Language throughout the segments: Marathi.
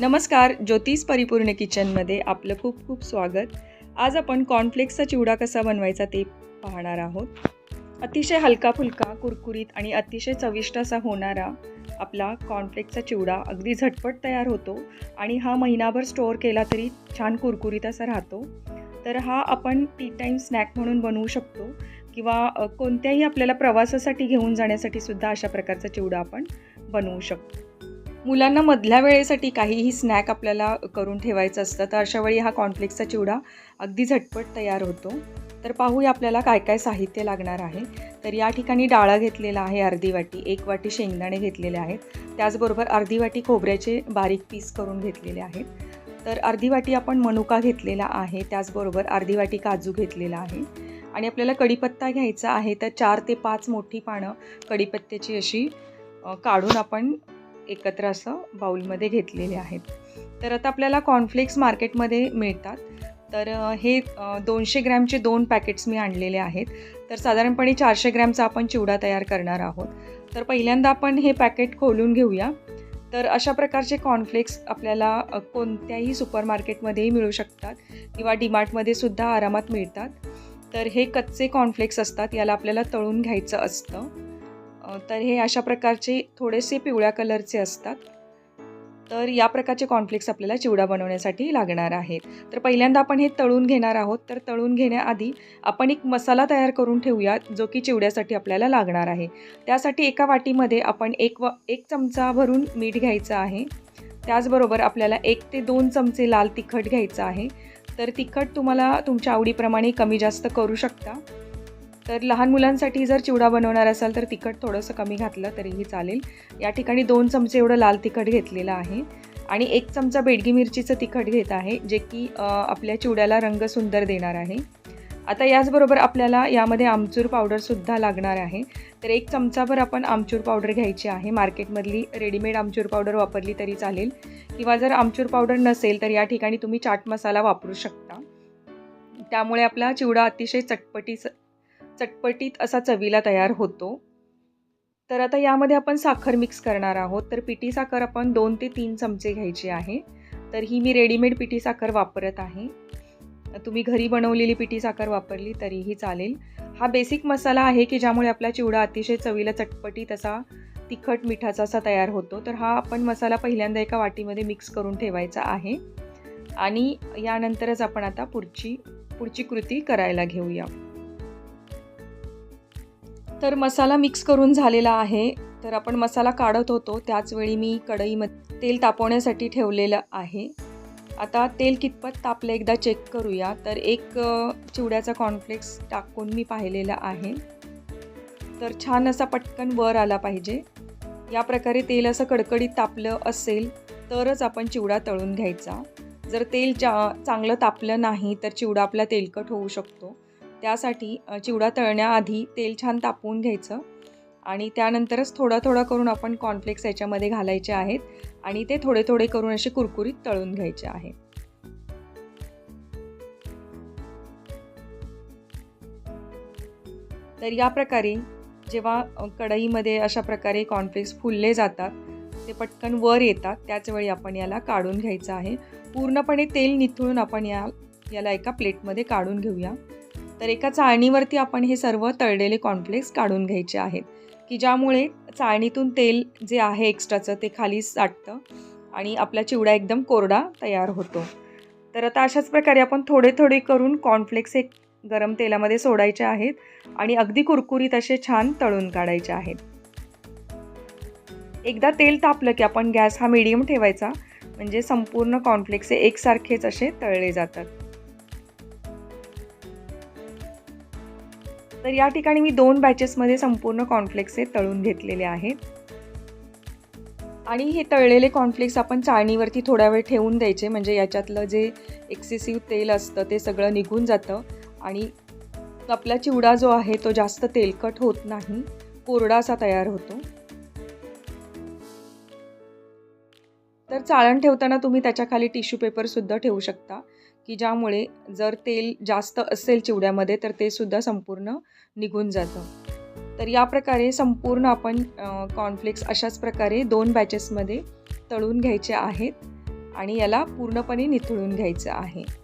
नमस्कार ज्योतिष परिपूर्ण किचनमध्ये आपलं खूप खूप स्वागत. आज आपण कॉर्नफ्लेक्सचा चिवडा कसा बनवायचा ते पाहणार आहोत. अतिशय हलका फुलका कुरकुरीत आणि अतिशय चविष्ट असा होणारा आपला कॉर्नफ्लेक्सचा चिवडा अगदी झटपट तयार होतो आणि हा महिनाभर स्टोअर केला तरी छान कुरकुरीत असा राहतो. तर हा आपण टी टाईम स्नॅक म्हणून बनवू शकतो किंवा कोणत्याही आपल्याला प्रवासासाठी घेऊन जाण्यासाठी सुद्धा अशा प्रकारचा चिवडा आपण बनवू शकतो. मुलांना मधल्या वेळेसाठी काहीही स्नॅक आपल्याला करून ठेवायचं असतं तर अशा वेळी हा कॉर्नफ्लेक्सचा चिवडा अगदी झटपट तयार होतो. तर पाहूया आपल्याला काय काय साहित्य लागणार आहे. तर या ठिकाणी डाळा घेतलेला आहे अर्धी वाटी एक वाटी शेंगदाणे घेतलेले आहेत. त्याचबरोबर अर्धी वाटी खोबऱ्याचे बारीक पीस करून घेतलेले आहेत. तर अर्धी वाटी आपण मनुका घेतलेला आहे त्याचबरोबर अर्धी वाटी काजू घेतलेला आहे. आणि आपल्याला कढीपत्ता घ्यायचा आहे तर चार ते पाच मोठी पानं कढीपत्त्याची अशी काढून आपण एकत्र असं बाउलमध्ये घेतलेले आहेत. तर आता आपल्याला कॉर्नफ्लेक्स मार्केटमध्ये मिळतात. तर हे दोनशे ग्रॅमचे दोन पॅकेट्स मी आणलेले आहेत. तर साधारणपणे चारशे ग्रॅमचा आपण चिवडा तयार करणार आहोत. तर पहिल्यांदा आपण हे पॅकेट खोलून घेऊया. तर अशा प्रकारचे कॉर्नफ्लेक्स आपल्याला कोणत्याही सुपर मार्केटमध्येही मिळू शकतात किंवा डीमार्टमध्ये सुद्धा आरामात मिळतात. तर हे कच्चे कॉर्नफ्लेक्स असतात याला आपल्याला तळून घ्यायचं असतं. तर हे अशा प्रकारचे थोडेसे पिवळ्या कलरचे असतात. तर या प्रकारचे कॉन्फ्लिक्स आपल्याला चिवडा बनवण्यासाठी लागणार आहेत. तर पहिल्यांदा आपण हे तळून घेणार आहोत. तर तळून घेण्याआधी आपण एक मसाला तयार करून ठेवूया जो की चिवड्यासाठी आपल्याला लागणार आहे. त्यासाठी एका वाटीमध्ये आपण एक व एक चमचा भरून मीठ घ्यायचं आहे. त्याचबरोबर आपल्याला एक ते दोन चमचे लाल तिखट घ्यायचं आहे. तर तिखट तुम्हाला तुमच्या आवडीप्रमाणे कमी जास्त करू शकता. तर लहान मुलांसाठी जर चिवडा बनवणार असाल तर तिखट थोडंसं कमी घातलं तरीही चालेल. या ठिकाणी दोन चमचे एवढं लाल तिखट घेतलेलं आहे. आणि एक चमचा बेडगी मिरचीचं तिखट घेत आहे जे की आपल्या चिवड्याला रंग सुंदर देणार आहे. आता याचबरोबर आपल्याला यामध्ये आमचूर पावडरसुद्धा लागणार आहे. तर एक चमचाभर आपण आमचूर पावडर घ्यायची आहे. मार्केटमधली रेडीमेड आमचूर पावडर वापरली तरी चालेल. किंवा जर आमचूर पावडर नसेल तर या ठिकाणी तुम्ही चाट मसाला वापरू शकता. त्यामुळे आपला चिवडा अतिशय चटपटी चटपटीत असा चवीला तयार होतो. तर आता यामध्ये आपण साखर मिक्स करणार आहोत. तर पिठी साखर आपण दोन ते तीन चमचे घ्यायची आहे. तर ही मी रेडीमेड पिठी साखर वापरत आहे. तुम्ही घरी बनवलेली पिठी साखर वापरली तरीही चालेल. हा बेसिक मसाला आहे की ज्यामुळे आपला चिवडा अतिशय चवीला चटपटीत असा तिखट मिठाचा असा तयार होतो. तर हा आपण मसाला पहिल्यांदा एका वाटीमध्ये मिक्स करून ठेवायचा आहे. आणि यानंतरच आपण आता पुढची पुढची कृती करायला घेऊया. तर मसाला मिक्स करून झालेला आहे. तर आपण मसाला काढत होतो. त्याचवेळी मी कढईमध्ये तेल तापवण्यासाठी ठेवलेलं आहे. आता तेल कितपत तापलं एकदा चेक करूया. तर एक चिवड्याचा कॉर्नफ्लेक्स टाकून मी पाहिलेला आहे. तर छान असा पटकन वर आला पाहिजे. या प्रकारे तेल असं कडकडीत तापलं असेल तरच आपण चिवडा तळून घ्यायचा. जर तेल चा चांगलं तापलं नाही तर चिवडा आपला तेलकट होऊ शकतो. त्यासाठी चिवडा तळण्याआधी तेल छान तापवून घ्यायचं. आणि त्यानंतरच थोडा थोडा करून आपण कॉर्नफ्लेक्स याच्यामध्ये घालायचे आहेत. आणि ते थोडे थोडे करून असे कुरकुरीत तळून घ्यायचे आहे. तर या प्रकारे जेव्हा कढईमध्ये अशा प्रकारे कॉर्नफ्लेक्स फुलले जातात ते पटकन वर येतात. त्याचवेळी आपण याला काढून घ्यायचं आहे. पूर्णपणे तेल निथळून आपण या याला एका प्लेटमध्ये काढून घेऊया. तर एका चाळणीवरती आपण हे सर्व तळलेले कॉर्नफ्लेक्स काढून घ्यायचे आहेत. की ज्यामुळे चाळणीतून तेल जे आहे एक्स्ट्राचं ते खाली साठतं आणि आपला चिवडा एकदम कोरडा तयार होतो. तर आता अशाच प्रकारे आपण थोडे थोडे करून कॉर्नफ्लेक्स हे गरम तेलामध्ये सोडायचे आहेत आणि अगदी कुरकुरीत असे छान तळून काढायचे आहेत. एकदा तेल तापलं की आपण गॅस हा मिडियम ठेवायचा. म्हणजे संपूर्ण कॉर्नफ्लेक्स हे एकसारखेच असे तळले जातात. तर या ठिकाणी मी दोन बॅचेसमध्ये संपूर्ण कॉर्नफ्लेक्स हे तळून घेतलेले आहेत. आणि हे तळलेले कॉर्नफ्लेक्स आपण चाळणीवरती थोडा वेळ ठेवून द्यायचे म्हणजे याच्यातलं जे एक्सेसिव्ह तेल असतं ते सगळं निघून जातं. आणि आपला चिवडा जो आहे तो जास्त तेलकट होत नाही कोरडा असा तयार होतो. तर चाळण ठेवताना तुम्ही त्याच्याखाली टिश्यू पेपरसुद्धा ठेवू शकता. की ज्यामुळे जर तेल जास्त असेल चिवड्यामध्ये तर ते सुद्धा संपूर्ण निघून जातं. तर या प्रकारे संपूर्ण आपण कॉर्नफ्लेक्स अशाच प्रकारे दोन बॅचेसमध्ये तळून घ्यायचे आहेत आणि याला पूर्णपणे निथळून घ्यायचं आहे.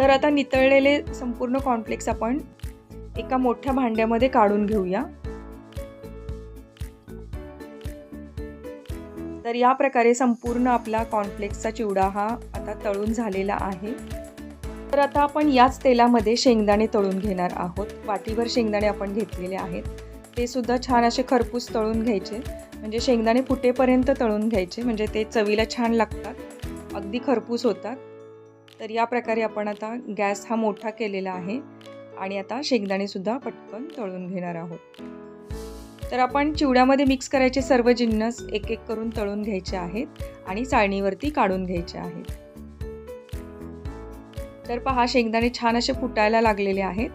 तर आता नितळलेले संपूर्ण कॉर्नफ्लेक्स आपण एका मोठ्या भांड्यामध्ये काढून घेऊया. तर या प्रकारे संपूर्ण आपला कॉर्नफ्लेक्सचा चिवडा हा आता तळून झालेला आहे. तर आता आपण याच तेलामध्ये शेंगदाणे तळून घेणार आहोत. वाटीभर शेंगदाणे आपण घेतलेले आहेत. ते सुद्धा छान असे खरपूस तळून घ्यायचे. म्हणजे शेंगदाणे फुटेपर्यंत तळून घ्यायचे. म्हणजे ते चवीला छान लागतात. अगदी खरपूस होतात. तर या प्रकारे आपण आता गॅस हा मोठा केलेला आहे आणि आता शेंगदाणेसुद्धा पटकन तळून घेणार आहोत. तर आपण चिवड्यामध्ये मिक्स करायचे सर्व जिन्नस एक एक करून तळून घ्यायचे आहेत आणि चाळणीवरती काढून घ्यायचे आहेत. तर पहा शेंगदाणे छान असे फुटायला लागलेले आहेत.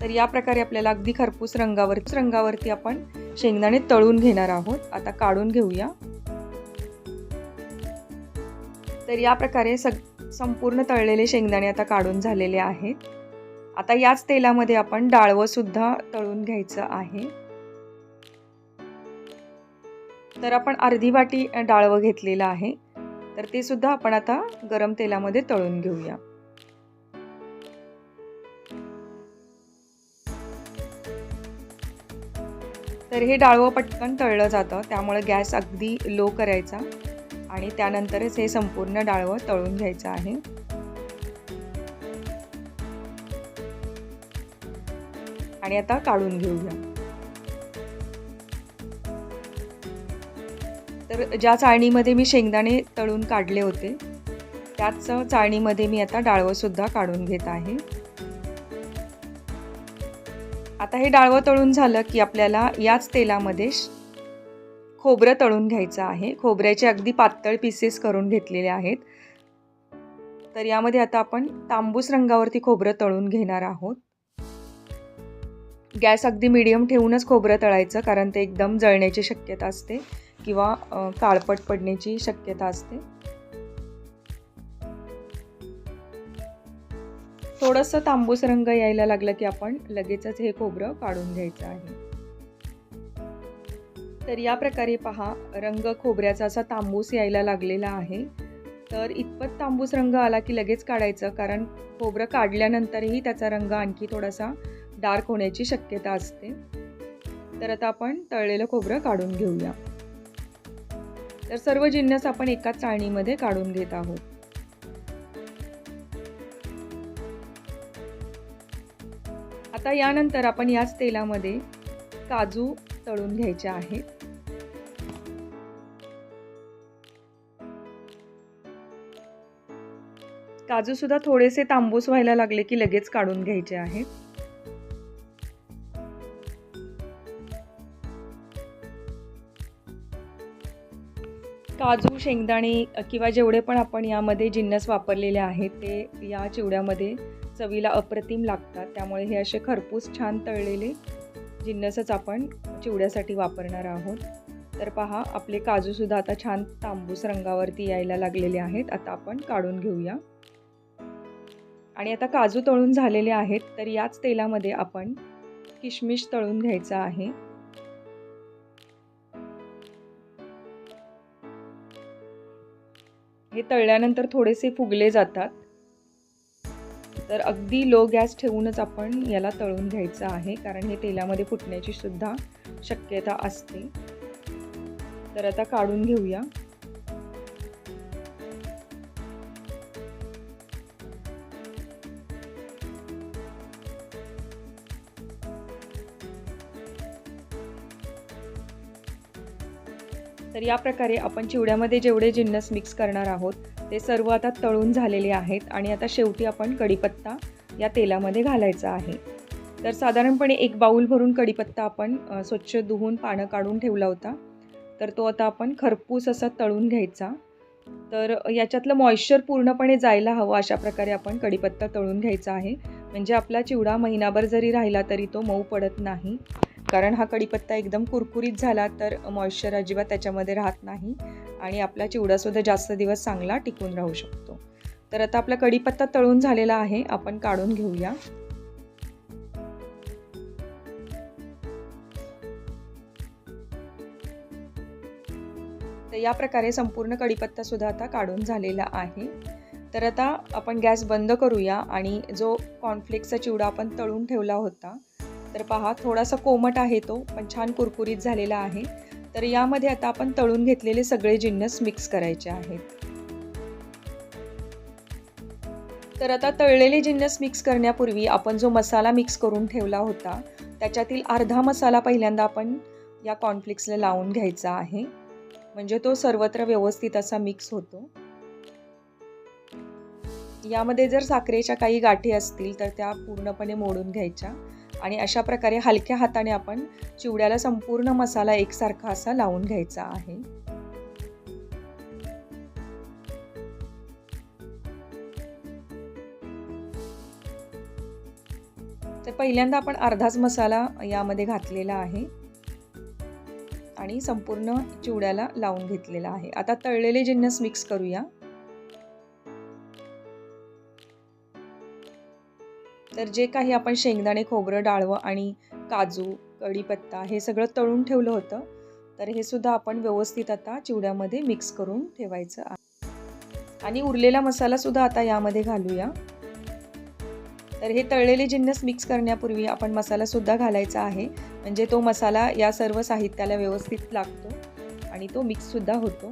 तर या प्रकारे आपल्याला अगदी खरपूस रंगावर रंगावरती आपण शेंगदाणे तळून घेणार आहोत. आता काढून घेऊया. तर या प्रकारे सग संपूर्ण तळलेले शेंगदाणे आता काढून झालेले आहेत. आता याच तेलामध्ये आपण डाळवंसुद्धा तळून घ्यायचं आहे. तर आपण अर्धी वाटी डाळवं घेतलेलं आहे. तर ते सुद्धा आपण आता गरम तेलामध्ये तळून घेऊया. तर हे डाळवं पटकन तळलं जातं त्यामुळे गॅस अगदी लो करायचा. आणि त्यानंतरच हे संपूर्ण डाळवं तळून घ्यायचं आहे. आणि आता काढून घेऊया. तर ज्या चाळणीमध्ये मी शेंगदाणे तळून काढले होते त्याच चाळणीमध्ये मी आता डाळवं सुद्धा काढून घेत आहे. आता हे डाळवं तळून झालं की आपल्याला याच तेलामध्ये खोबरं तळून घ्यायचं आहे. खोबऱ्याचे अगदी पातळ पीसेस करून घेतलेले आहेत. तर यामध्ये आता आपण तांबूस रंगावरती खोबरं तळून घेणार आहोत. गॅस अगदी मिडियम ठेवूनच खोबरं तळायचं कारण ते एकदम जळण्याची शक्यता असते किंवा काळपट पडण्याची शक्यता असते. थोडंसं तांबूस रंग यायला लागलं की आपण लगेचच हे खोबरं काढून घ्यायचं आहे. तर या प्रकारे पहा रंग खोबऱ्याचा असा तांबूस यायला लागलेला आहे. तर इतपत तांबूस रंग आला की लगेच काढायचं कारण खोबरं काढल्यानंतरही त्याचा रंग आणखी थोडासा डार्क होण्याची शक्यता असते. तर आता आपण तळलेलं खोबरं काढून घेऊया. तर सर्व जिन्नस आपण एकाच चाळणीमध्ये काढून घेत आहोत. आता यानंतर आपण याच तेलामध्ये काजू तळून घ्यायचे आहेत. काजूसुद्धा थोडेसे तांबूस व्हायला लागले की लगेच काढून घ्यायचे आहेत. काजू शेंगदाणे किंवा जेवढे पण आपण यामध्ये जिन्नस वापरलेले आहेत ते या चिवड्यामध्ये चवीला अप्रतिम लागतात. त्यामुळे हे असे खरपूस छान तळलेले जिन्नसच आपण चिवड्यासाठी वापरणार आहोत. तर पहा आपले काजूसुद्धा आता छान तांबूस रंगावरती यायला लागलेले आहेत. आता आपण काढून घेऊया. आणि आता काजू तळून झालेले आहेत तर याच तेलामध्ये आपण किशमिश तळून घ्यायचा आहे. हे तळल्यानंतर थोडेसे फुगले जातात. तर अगदी लो गॅस ठेवूनच आपण याला तळून घ्यायचं आहे कारण हे तेलामध्ये फुटण्याची सुद्धा शक्यता असते. तर आता काढून घेऊया. या प्रकारे आपण चिवड्यामध्ये जेवढे जिन्नस मिक्स करणार आहोत ते सर्व आता तळून झालेले आहेत आणि आता शेवटी आपण कढीपत्ता या तेलामध्ये घालायचा आहे. तर साधारणपणे एक बाऊल भरून कढीपत्ता आपण स्वच्छ धुवून पानं काढून ठेवला होता. तर तो आता आपण खरपूस असा तळून घ्यायचा. तर याच्यातलं मॉइश्चर पूर्णपणे जायला हवं अशा प्रकारे आपण कढीपत्ता तळून घ्यायचा आहे. म्हणजे आपला चिवडा महिनाभर जरी राहिला तरी तो मऊ पडत नाही. कारण हा कढीपत्ता एकदम कुरकुरीत झाला तर मॉइश्चर अजिबात त्याच्यामध्ये राहत नाही आणि आपला चिवडासुद्धा जास्त दिवस चांगला टिकून राहू शकतो. तर आता आपला कढीपत्ता तळून झालेला आहे आपण काढून घेऊया. तर या प्रकारे संपूर्ण कडीपत्तासुद्धा आता काढून झालेला आहे. तर आता आपण गॅस बंद करूया आणि जो कॉर्नफ्लेक्सचा चिवडा आपण तळून ठेवला होता तर पहा थोडासा कोमट आहे तो पण छान कुरकुरीत झालेला आहे. तर यामध्ये आता आपण तळून घेतलेले सगळे जिन्नस मिक्स करायचे आहेत. तर आता तळलेले जिन्नस मिक्स करण्यापूर्वी आपण जो मसाला मिक्स करून ठेवला होता त्याच्यातील अर्धा मसाला पहिल्यांदा आपण या कॉर्नफ्लेक्सला लावून घ्यायचा आहे. म्हणजे तो सर्वत्र व्यवस्थित असा मिक्स होतो. यामध्ये जर साखरेच्या काही गाठी असतील तर त्या पूर्णपणे मोडून घ्यायच्या. आणि अशा प्रकारे हलक्या हाताने आपण चिवड्याला संपूर्ण मसाला एकसारखा असा लावून घ्यायचा आहे. तर पहिल्यांदा आपण अर्धाच मसाला यामध्ये घातलेला आहे. आणि संपूर्ण चिवड्याला लावून घेतलेला आहे. आता तळलेले जिन्नस मिक्स करूया. तर जे काही आपण शेंगदाणे खोबरं डाळवं आणि काजू कढीपत्ता हे सगळं तळून ठेवलं होतं. तर हे सुद्धा आपण व्यवस्थित आता चिवड्यामध्ये मिक्स करून ठेवायचं आहे. आणि उरलेला मसाला सुद्धा आता यामध्ये घालूया. तर हे तळलेले जिन्नस मिक्स करण्यापूर्वी आपण मसालासुद्धा घालायचा आहे. म्हणजे तो मसाला या सर्व साहित्याला व्यवस्थित लागतो आणि तो मिक्ससुद्धा होतो.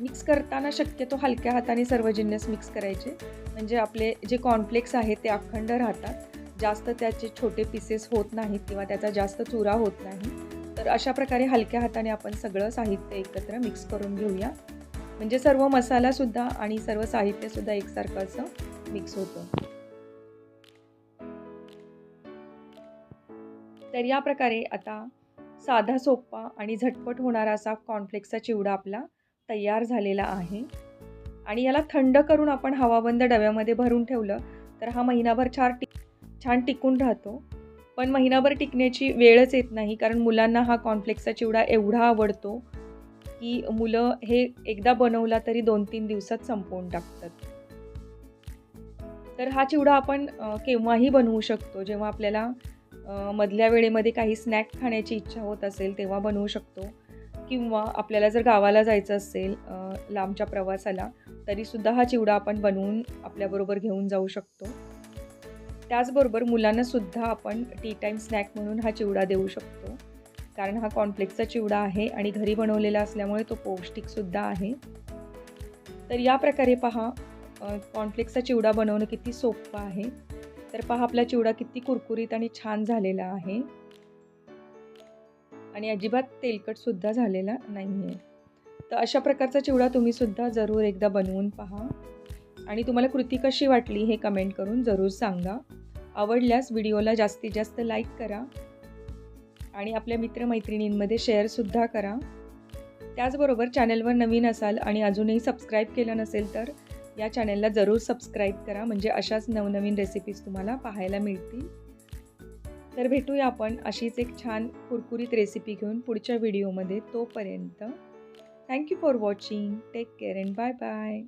मिक्स करताना शक्यतो हलक्या हाताने सर्व जिन्नस मिक्स करायचे. म्हणजे आपले जे कॉर्नफ्लेक्स आहेत ते अखंड राहतात. जास्त त्याचे छोटे पीसेस होत नाहीत किंवा त्याचा जास्त चुरा होत नाही. तर अशा प्रकारे हलक्या हाताने आपण सगळं साहित्य एकत्र मिक्स करून घेऊया. म्हणजे सर्व मसालासुद्धा आणि सर्व साहित्यसुद्धा एकसारखं असं मिक्स होतं. तर या प्रकारे आता साधा सोपा आणि झटपट होणारा असा कॉर्नफ्लेक्सचा चिवडा आपला तयार झालेला आहे. आणि याला थंड करून आपण हवाबंद डब्यामध्ये भरून ठेवलं तर हा महिनाभर छान टिक छान टिकून राहतो. पण महिनाभर टिकण्याची वेळच येत नाही कारण मुलांना हा कॉन्फ्लेक्सचा चिवडा एवढा आवडतो की मुलं हे एकदा बनवला तरी दोन तीन दिवसात संपवून टाकतात. तर हा चिवडा आपण केव्हाही बनवू शकतो. जेव्हा आपल्याला मधल्या वेळेमध्ये काही स्नॅक खाण्याची इच्छा होत असेल तेव्हा बनवू शकतो. किंवा आपल्याला जर गावाला जायचं असेल लांबच्या प्रवासाला तरीसुद्धा हा चिवडा आपण बनवून आपल्याबरोबर घेऊन जाऊ शकतो. त्याचबरोबर मुलांनासुद्धा आपण टी टाईम स्नॅक म्हणून हा चिवडा देऊ शकतो. कारण हा कॉन्फ्लेक्सचा चिवडा आहे आणि घरी बनवलेला असल्यामुळे तो पौष्टिकसुद्धा आहे. तर या प्रकारे पहा कॉन्फ्लेक्सचा चिवडा बनवणं किती सोपं आहे. तर पहा आपला चिवडा किती कुरकुरीत आणि छान झालेला आहे. आणि अजिबात तेलकटसुद्धा झालेला नाही आहे तर अशा प्रकारचा चिवडा तुम्हीसुद्धा जरूर एकदा बनवून पहा. आणि तुम्हाला कृती कशी वाटली हे कमेंट करून जरूर सांगा. आवडल्यास व्हिडिओला जास्तीत जास्त लाईक करा. आणि आपल्या मित्रमैत्रिणींमध्ये शेअरसुद्धा करा. त्याचबरोबर चॅनलवर नवीन असाल आणि अजूनही सबस्क्राईब केलं नसेल तर या चॅनलला जरूर सबस्क्राईब करा. म्हणजे अशाच नवनवीन रेसिपीज तुम्हाला पाहायला मिळतील. तर भेटूया आपण अशीच एक छान कुरकुरीत रेसिपी घेऊन पुढच्या व्हिडिओमध्ये तोपर्यंत. Thank you for watching take care and bye bye